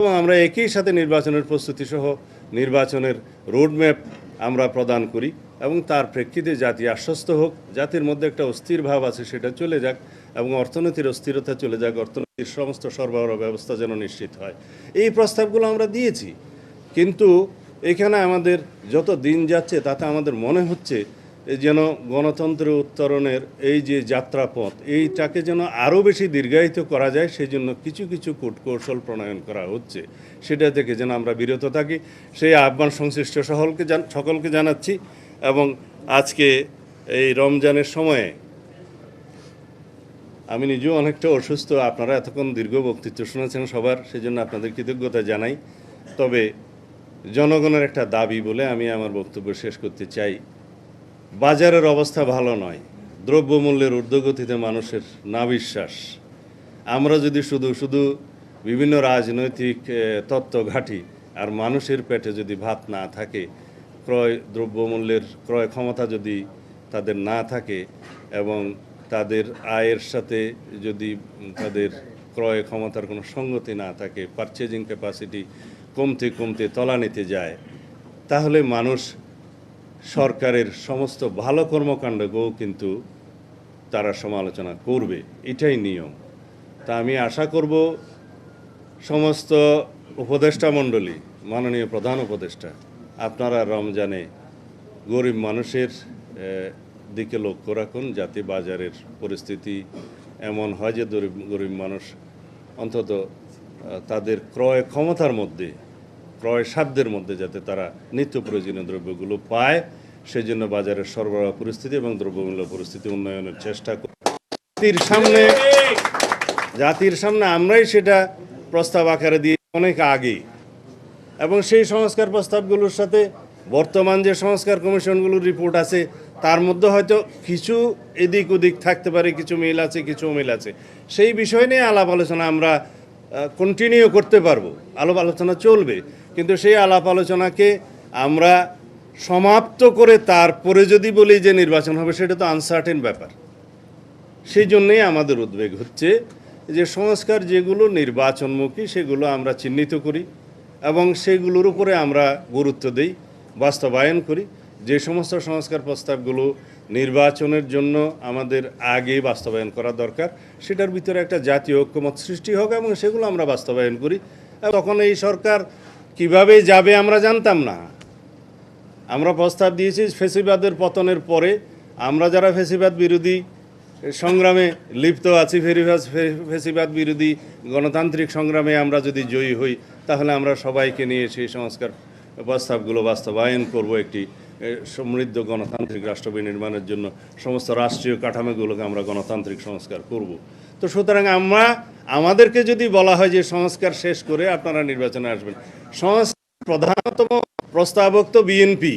এবং আমরা একই সাথে নির্বাচনের প্রস্তুতি সহ নির্বাচনের রোডম্যাপ আমরা প্রদান করি এবং তার প্রেক্ষিতে জাতি আশ্বস্ত হোক, জাতির মধ্যে একটা অস্থির ভাব আছে সেটা চলে যাক এবং অর্থনীতির অস্থিরতা চলে যাক, অর্থনীতির সমস্ত সরবরাহ ব্যবস্থা যেন নিশ্চিত হয়। এই প্রস্তাবগুলো আমরা দিয়েছি। কিন্তু এখানে আমাদের যত দিন যাচ্ছে তাতে আমাদের মনে হচ্ছে যেন গণতন্ত্র উত্তরণের এই যে যাত্রাপথ, এইটাকে যেন আরও বেশি দীর্ঘায়িত করা যায় সেই জন্য কিছু কিছু কূটকৌশল প্রণয়ন করা হচ্ছে। সেটা থেকে যেন আমরা বিরত থাকি। সেই আহ্বান সংশ্লিষ্ট সকলকে সকলকে জানাচ্ছি এবং আজকে এই রমজানের সময়ে আমি নিজেও অনেকটা অসুস্থ, আপনারা এতক্ষণ দীর্ঘ বক্তৃত্ব শুনেছেন সবার সেই জন্য আপনাদের কৃতজ্ঞতা জানাই। তবে জনগণের একটা দাবি বলে আমি আমার বক্তব্য শেষ করতে চাই। বাজারের অবস্থা ভালো নয়। দ্রব্যমূল্যের ঊর্ধ্বগতিতে মানুষের না বিশ্বাস আমরা যদি শুধু শুধু বিভিন্ন রাজনৈতিক তত্ত্ব ঘাঁটি আর মানুষের পেটে যদি ভাত না থাকে, ক্রয়, দ্রব্যমূল্যের ক্রয় ক্ষমতা যদি তাদের না থাকে এবং তাদের আয়ের সাথে যদি তাদের ক্রয় ক্ষমতার কোনো সঙ্গতি না থাকে পারচেজিং ক্যাপাসিটি কমতে কমতে তলানিতে যায়, তাহলে মানুষ সরকারের সমস্ত ভালো কর্মকাণ্ডকেও কিন্তু তারা সমালোচনা করবে। এটাই নিয়ম। তা আমি আশা করব সমস্ত উপদেষ্টা মণ্ডলী, মাননীয় প্রধান উপদেষ্টা, আপনারা রমজানে গরিব মানুষের দিকে লক্ষ্য রাখুন যাতে বাজারের পরিস্থিতি এমন হয় যে গরিব গরিব মানুষ অন্তত তাদের ক্রয় ক্ষমতার মধ্যে ক্রয় সাধ্যের মধ্যে যাতে তারা নিত্য প্রয়োজনীয় দ্রব্যগুলো পায়, সেজন্য বাজারের সরবরাহ পরিস্থিতি এবং দ্রব্যমূল্য পরিস্থিতি উন্নয়নের চেষ্টা করি জাতির সামনে জাতির সামনে আমরাই সেটা প্রস্তাব আকারে দিয়ে অনেক আগে। এবং সেই সংস্কার প্রস্তাবগুলোর সাথে বর্তমান যে সংস্কার কমিশনগুলোর রিপোর্ট আছে, তার মধ্যে হয়তো কিছু এদিক ওদিক থাকতে পারে, কিছু মিল আছে, কিছু অমিল আছে। সেই বিষয় নিয়ে আলাপ আলোচনা আমরা কন্টিনিউ করতে পারব। আলাপ আলোচনা চলবে। কিন্তু সেই আলাপ আলোচনাকে আমরা সমাপ্ত করে তারপরে যদি বলি যে নির্বাচন হবে, সেটা তো আনসার্টেন ব্যাপার। সেই জন্যেই আমাদের উদ্বেগ হচ্ছে যে সংস্কার যেগুলো নির্বাচনমুখী, সেগুলো আমরা চিহ্নিত করি এবং সেগুলোর উপরে আমরা গুরুত্ব দেই, বাস্তবায়ন করি। যে সমস্ত সংস্কার প্রস্তাবগুলো নির্বাচনের জন্য আমাদের আগে বাস্তবায়ন করা দরকার, সেটার ভিতরে একটা জাতীয় ঐক্যমত সৃষ্টি হোক এবং সেগুলো আমরা বাস্তবায়ন করি। তখন এই সরকার কীভাবে যাবে আমরা জানতাম না। আমরা প্রস্তাব দিয়েছি ফেসিবাদের পতনের পরে আমরা যারা ফেসিবাদ বিরোধী সংগ্রামে লিপ্ত আছি ফেরিবাজ ফেসিবাদ বিরোধী গণতান্ত্রিক সংগ্রামে আমরা যদি জয়ী হই, তাহলে আমরা সবাইকে নিয়ে সেই সংস্কার প্রস্তাবগুলো বাস্তবায়ন করব একটি সমৃদ্ধ গণতান্ত্রিক রাষ্ট্র নির্মাণের জন্য সমস্ত রাষ্ট্রীয় কাঠামোগুলোকে আমরা গণতান্ত্রিক সংস্কার করব। তো সুতরাং আমরা আমাদেরকে যদি বলা হয় যে সংস্কার শেষ করে আপনারা নির্বাচনে আসবেন। সংস্কার প্রধানতম প্রস্তাবক তো বিএনপি।